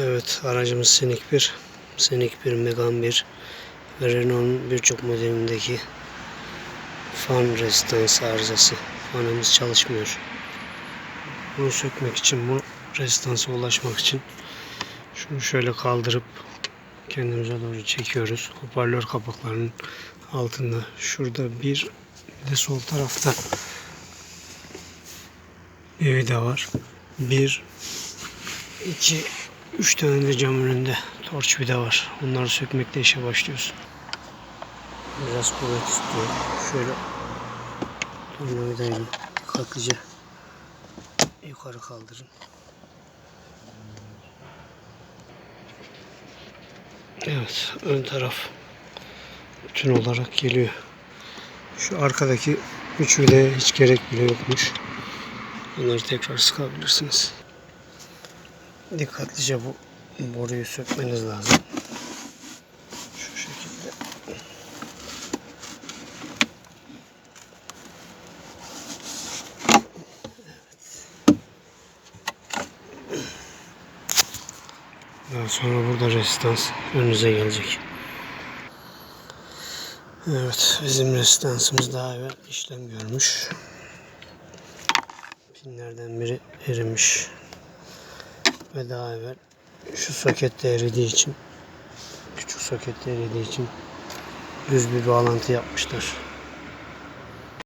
Evet aracımız Scenic 1. Scenic 1, Megane 1 ve Renault'un birçok modelindeki fan rezistans arızası. Fanımız çalışmıyor. Bunu sökmek için bu rezistansa ulaşmak için şunu şöyle kaldırıp kendimize doğru çekiyoruz. Hoparlör kapaklarının altında. Şurada bir bir de sol tarafta bir vida var. Bir, iki, üç tane de cam önünde torç vida var. Onları sökmekle işe başlıyoruz. Biraz kuvvet istiyor. Şöyle tornavidayla dikkatlice yukarı kaldırın. Evet, ön taraf bütün olarak geliyor. Şu arkadaki üç vidaya hiç gerek bile yokmuş. Onları tekrar sıkabilirsiniz. Dikkatlice bu boruyu sökmeniz lazım. Şu şekilde. Daha sonra burada rezistans önünüze gelecek. Evet, bizim rezistansımız daha evvel işlem görmüş. Pinlerden biri erimiş. Ve daha evvel şu sokette eridiği için, küçük sokette eridiği için düz bir bağlantı yapmışlar.